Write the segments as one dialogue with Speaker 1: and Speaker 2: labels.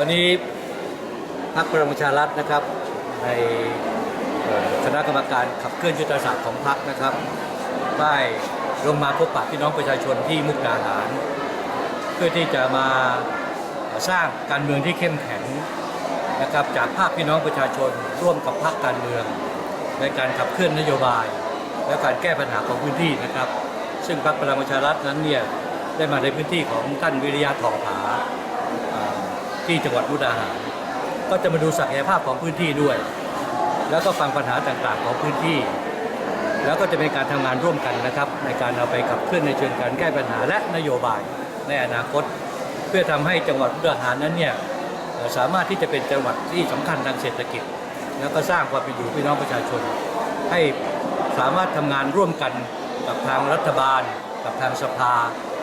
Speaker 1: วันนี้พรรคพลังประชารัฐนะครับ ในคณะกรรมการขับเคลื่อนยุทธศาสตร์ของพรรคนะครับได้ลงมาพบปะพี่น้องประชาชนที่มุกดาหาร เพื่อที่จะมาสร้างการเมืองที่เข้มแข็งนะครับจากภาคพี่น้องประชาชนร่วมกับภาคการเมือง ในการขับเคลื่อนนโยบาย และการแก้ปัญหาของพื้นที่นะครับ ซึ่งพรรคพลังประชารัฐนั้นเนี่ยได้มาในพื้นที่ของท่านวิริยะทองผา ที่จังหวัดมุกดาหารก็จะมาดูศักยภาพของพื้นที่ด้วย แล้วก็ฟังปัญหาต่างๆของพื้นที่ แล้วก็จะเป็นการทำงานร่วมกันนะครับ ในการเอาไปขับเคลื่อนในเชิงการแก้ปัญหาและนโยบายในอนาคต เพื่อทำให้จังหวัดมุกดาหารนั้นเนี่ยสามารถที่จะเป็นจังหวัดที่สำคัญทางเศรษฐกิจ แล้วก็สร้างความเป็นอยู่พี่น้องประชาชน ให้สามารถทำงานร่วมกันกับทางรัฐบาล กับทางสภา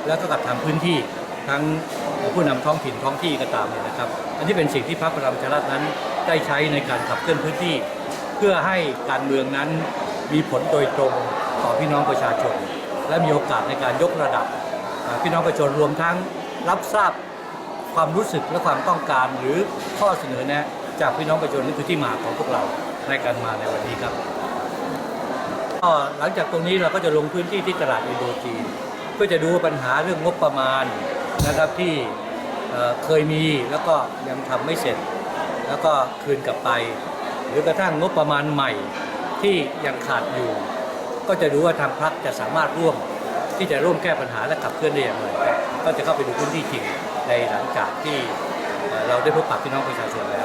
Speaker 1: แล้วก็กับทางพื้นที่ ทั้งผู้นำท้องถิ่นท้องที่ก็ตามเนี่ยนะครับ อันนี้เป็นสิ่งที่พรรคพลังประชารัฐนั้นได้ใช้ในการขับเคลื่อนพื้นที่ เพื่อให้การเมืองนั้นมีผลโดยตรงต่อพี่น้องประชาชน และมีโอกาสในการยกระดับพี่น้องประชาชนรวมทั้งรับทราบความรู้สึกและความต้องการหรือข้อเสนอแนะจากพี่น้องประชาชนนี่คือที่มาของพวกเราในการมาในวันนี้ครับก็หลังจากตรงนี้เราก็จะลงพื้นที่ที่ตลาดอินโดจีนเพื่อจะดูปัญหาเรื่องงบประมาณ นะครับที่เคยมีแล้วก็ยังทำไม่เสร็จ แล้วก็คืนกลับไป หรือกระทั่งงบประมาณใหม่ที่ยังขาดอยู่ ก็จะดูว่าทางพรรคจะสามารถร่วมที่จะร่วมแก้ปัญหาและขับเคลื่อนได้อย่างไรก็จะเข้าไปดูพื้นที่จริงในหลังจากที่เราได้พบปะพี่น้องประชาชนแล้ว